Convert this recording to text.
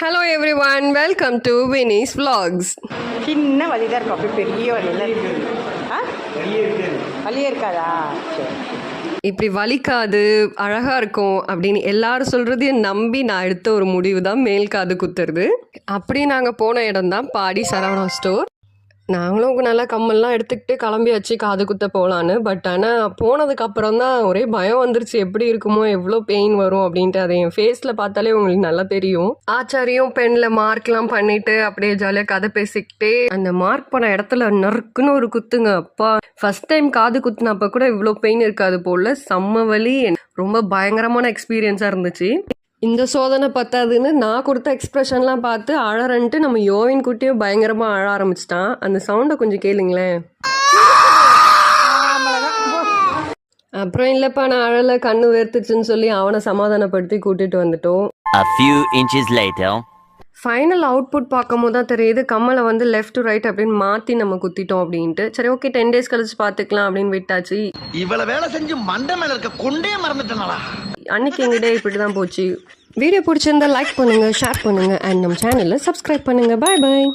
Hello everyone welcome to வினிஸ் vlogs. சின்ன வலி தான் இருக்கும். அப்படி பெரிய வலியில் ஆ? வலியே இருக்காதா? சரி. இப்படி வலிக்காது அழகா இருக்கும் அப்படின்னு எல்லாரும் சொல்றதையும் நம்பி நான் எடுத்த ஒரு முடிவு தான் மேல் காது குத்துறது. அப்படி நாங்கள் போன இடம் தான் பாடி சரவணா ஸ்டோர். நாங்களும் நல்லா கம்மல்லாம் எடுத்துக்கிட்டு கிளம்பியாச்சு காது குத்த போகலான்னு பட் ஆனால் போனதுக்கு அப்புறம் தான் ஒரே பயம் வந்துருச்சு. எப்படி இருக்குமோ எவ்வளோ பெயின் வரும் அப்படின்ட்டு அதை என் ஃபேஸில் பார்த்தாலே உங்களுக்கு நல்லா தெரியும். ஆச்சாரியும் பெண்ணில் மார்க்லாம் பண்ணிட்டு அப்படியே ஜாலியாக கதை பேசிக்கிட்டே அந்த மார்க் பண்ண இடத்துல நறுக்குன்னு ஒரு குத்துங்க. அப்பா ஃபர்ஸ்ட் டைம் காது குத்துனப்ப கூட இவ்வளோ பெயின் இருக்காது போல. செம்ம வலி. ரொம்ப பயங்கரமான எக்ஸ்பீரியன்ஸாக இருந்துச்சு. இந்த சோதனை பத்தாதுன்னு நான் கொடுத்த எக்ஸ்பிரஷன்லாம் பார்த்து அழறன்ட்டு நம்ம யோவின் குட்டியும் பயங்கரமாக அழ ஆரம்பிச்சிட்டான். அந்த சவுண்டை கொஞ்சம் கேளுங்களேன். அப்புறம் இல்லைப்பா நான் அழலை கண்ணு வேர்த்துச்சுன்னு சொல்லி அவனை சமாதானப்படுத்தி கூட்டிட்டு வந்துட்டோம். A few inches later. Final output பார்க்கும்போது தான் தெரியுது கம்மலை வந்து லெஃப்ட் டு ரைட் அப்படின்னு மாற்றி நம்ம குத்திட்டோம் அப்படின்ட்டு. சரி ஓகே டென் டேஸ் கழிச்சு பார்த்துக்கலாம் அப்படின்னு விட்டாச்சு. இவ்வளவு வேலை செஞ்சு மண்டை மேல இருக்க கொண்டே மறந்துட்டேனடா. அன்னைக்கு எங்கள் டே இப்படி தான் போச்சு. வீடியோ பிடிச்சிருந்தா லைக் பண்ணுங்கள் ஷேர் பண்ணுங்கள் அண்ட் நம்ம சேனலில் சப்ஸ்கிரைப் பண்ணுங்கள் பாய் பாய்